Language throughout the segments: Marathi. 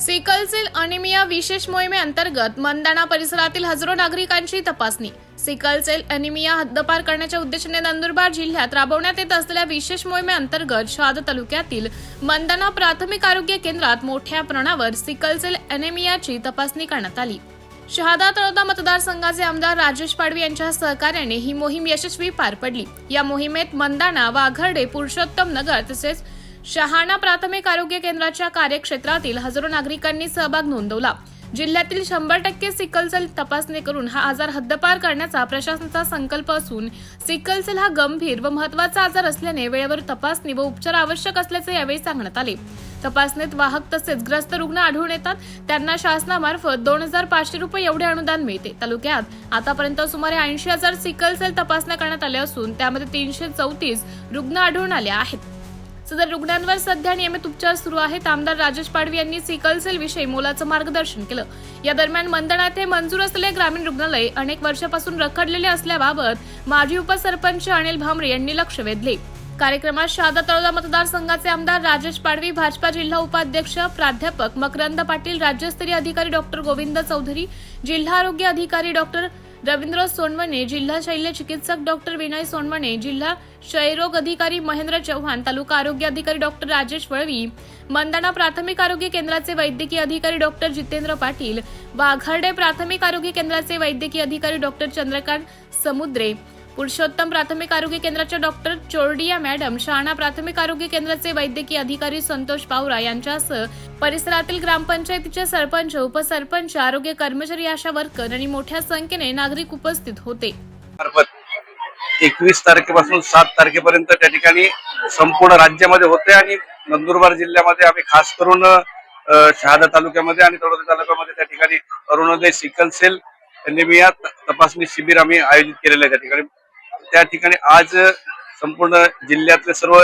सिकल सेल अनिमिया विशेष मोहिमेअंतर्गत मंदाणा परिसरातील हजारो नागरिकांची तपासणी. सिकल सेल अनिमिया हद्दपार करण्याच्या उद्देशाने नंदुरबार जिल्ह्यात राबवण्यात येत असलेल्या विशेष मोहिमेअंतर्गत शहाद तालुक्यातील मंदाना प्राथमिक आरोग्य केंद्रात मोठ्या प्रमाणावर सिकल सेल अनिमियाची तपासणी करण्यात आली. शहादा तळोदा मतदारसंघाचे आमदार राजेश पाडवी यांच्या सहकार्याने ही मोहीम यशस्वी पार पडली. या मोहिमेत मंदाणा वाघर्डे पुरुषोत्तम नगर तसेच शहाणा प्राथमिक आरोग्य केंद्राच्या कार्यक्षेत्रातील हजारो नागरिकांनी सहभाग नोंदवला. जिल्ह्यातील शंभर टक्के सिकलसेल तपासणी करून हा आजार हद्दपार करण्याचा प्रशासनाचा संकल्प असून सिकलसेल हा गंभीर व महत्त्वाचा आजार असल्याने वेळेवर तपासणी व उपचार आवश्यक असल्याचे यावेळी सांगण्यात आले. तपासणीत वाहक तसेच ग्रस्त रुग्ण आढळून येतात. त्यांना शासनामार्फत दोन हजार पाचशे रुपये एवढे अनुदान मिळते. तालुक्यात आतापर्यंत सुमारे ऐंशी हजार सिकलसेल तपासण्या करण्यात आल्या असून त्यामध्ये तीनशे चौतीस रुग्ण आढळून आले आहेत. सदर रुग्णांवर सध्या नियमित उपचार सुरू आहेत. आमदार राजेश पाडवी यांनी सिकलसेल विषयी मोलाचं मार्गदर्शन केलं. या दरम्यान मंदणा येथे मंजूर असलेले ग्रामीण रुग्णालय अनेक वर्षापासून रखडलेले असल्याबाबत माजी उपसरपंच अनिल भामरे यांनी लक्ष वेधले. कार्यक्रमात शहादा तळोदा मतदारसंघाचे आमदार राजेश पाडवी भाजपा जिल्हा उपाध्यक्ष प्राध्यापक मकरंद पाटील राज्यस्तरीय अधिकारी डॉक्टर गोविंद चौधरी जिल्हा आरोग्य अधिकारी डॉक्टर रवींद्र सोनवणे जिल्हा शल्य चिकित्सक डॉक्टर विनय सोनवणे जिल्हा क्षयरोग अधिकारी महेंद्र चव्हाण तालुका आरोग्य अधिकारी डॉक्टर राजेश वळवी मंदाना प्राथमिक आरोग्य केंद्राचे वैद्यकीय अधिकारी डॉक्टर जितेंद्र पाटील वाघार्डे प्राथमिक आरोग्य केंद्राचे वैद्यकीय अधिकारी डॉक्टर चंद्रकांत समुद्रे पुरुषोत्तम प्राथमिक आरोग्य केंद्राच्या डॉक्टर चोरडिया मॅडम शहाणा प्राथमिक आरोग्य केंद्राचे वैद्यकीय अधिकारी संतोष पावरा यांच्यासह परिसरातील ग्रामपंचायतीचे सरपंच उपसरपंच आरोग्य कर्मचारी आशा वर्कर आणि मोठ्या संख्येने नागरिक उपस्थित होते. एकवीस तारखेपासून सात तारखेपर्यंत त्या ठिकाणी संपूर्ण राज्यामध्ये होते आणि नंदुरबार जिल्ह्यामध्ये आम्ही खास करून शहादा तालुक्यामध्ये आणि तळोदा तालुक्यामध्ये त्या ठिकाणी अरुणोदय सिकल सेल निमिया तपासणी शिबिर आम्ही आयोजित केलेलं आहे त्या ठिकाणी. त्या ठिकाणी आज संपूर्ण जिल्ह्यातले सर्व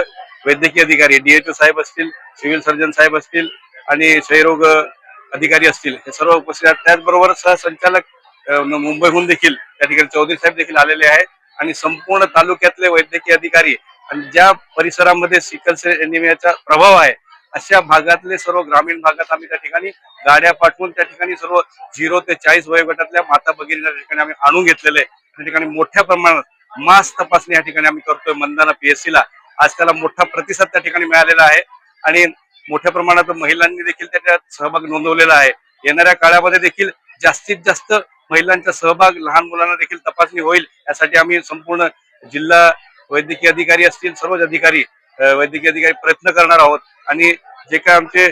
वैद्यकीय अधिकारी डीएचओ साहेब असतील सिव्हिल सर्जन साहेब असतील आणि क्षयरोग अधिकारी असतील हे सर्व उपस्थित आहेत. त्याचबरोबर सहसंचालक मुंबईहून देखील त्या ठिकाणी चौधरी साहेब देखील आलेले आहेत आणि संपूर्ण तालुक्यातले वैद्यकीय अधिकारी आणि ज्या परिसरामध्ये सिकल सेल एनिमियाचा प्रभाव आहे अशा भागातले सर्व ग्रामीण भागात आम्ही त्या ठिकाणी गाड्या पाठवून त्या ठिकाणी सर्व झिरो ते चाळीस वयोगटातल्या माता भगिनी त्या ठिकाणी आम्ही आणून घेतलेले आहे. त्या ठिकाणी मोठ्या प्रमाणात मास तपासणी या ठिकाणी आम्ही करतोय मंदाना पीएससी ला. आज त्याला मोठा प्रतिसाद त्या ठिकाणी मिळालेला आहे. आणि मोठ्या प्रमाणात महिलांनी देखील त्याच्यात सहभाग नोंदवलेला आहे. येणाऱ्या काळामध्ये देखील जास्तीत जास्त महिलांचा सहभाग लहान मुलांना देखील तपासणी होईल. यासाठी आम्ही संपूर्ण जिल्हा वैद्यकीय अधिकारी असतील सर्वच अधिकारी वैद्यकीय अधिकारी प्रयत्न करणार आहोत. आणि जे काय आमचे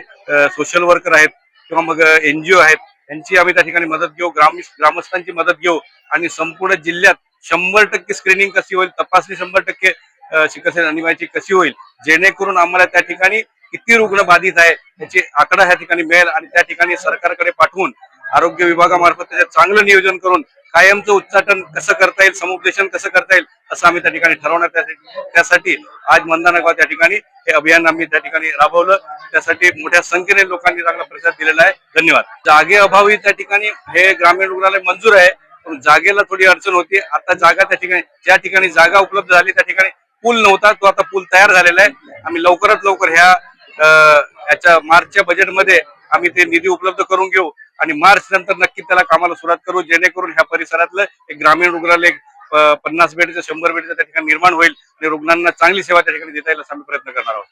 सोशल वर्कर आहेत किंवा मग एनजीओ आहेत यांची आम्ही त्या ठिकाणी मदत घेऊ. ग्राम ग्रामस्थांची मदत घेऊ. आणि संपूर्ण जिल्ह्यात शंभर टक्के स्क्रीनिंग कशी होईल तपासणी शंभर टक्के शिकसेल अनिवार्याची कशी होईल जेणेकरून आम्हाला त्या ठिकाणी किती रुग्ण बाधित आहे याची आकडा ह्या ठिकाणी मिळेल आणि त्या ठिकाणी सरकारकडे पाठवून आरोग्य विभागामार्फत त्याचं चांगलं नियोजन करून कायमचं उच्चाटन कसं करता येईल समुपदेशन कसं करता येईल असं आम्ही त्या ठिकाणी ठरवणार. त्यासाठी त्यासाठी आज मंदानागाव त्या ठिकाणी हे अभियान आम्ही त्या ठिकाणी राबवलं. त्यासाठी मोठ्या संख्येने लोकांनी चांगला प्रतिसाद दिलेला आहे. धन्यवाद. जागे अभावी त्या ठिकाणी हे ग्रामीण रुग्णालय मंजूर आहे. पण जागेला थोडी अडचण होती. आता जागा त्या ठिकाणी ज्या ठिकाणी जागा उपलब्ध झाली त्या ठिकाणी पूल नव्हता. तो आता पूल तयार झालेला आहे. आम्ही लवकरात लवकर ह्या याच्या मार्चच्या बजेटमध्ये आम्ही ते निधी उपलब्ध करून घेऊ आणि मार्च नंतर नक्की त्याला कामाला सुरुवात करू. जेणेकरून ह्या परिसरातलं एक ग्रामीण रुग्णालय पन्नास बेडचं शंभर बेडचं त्या ठिकाणी निर्माण होईल आणि रुग्णांना चांगली सेवा त्या ठिकाणी देता येईल असा आम्ही प्रयत्न करणार आहोत.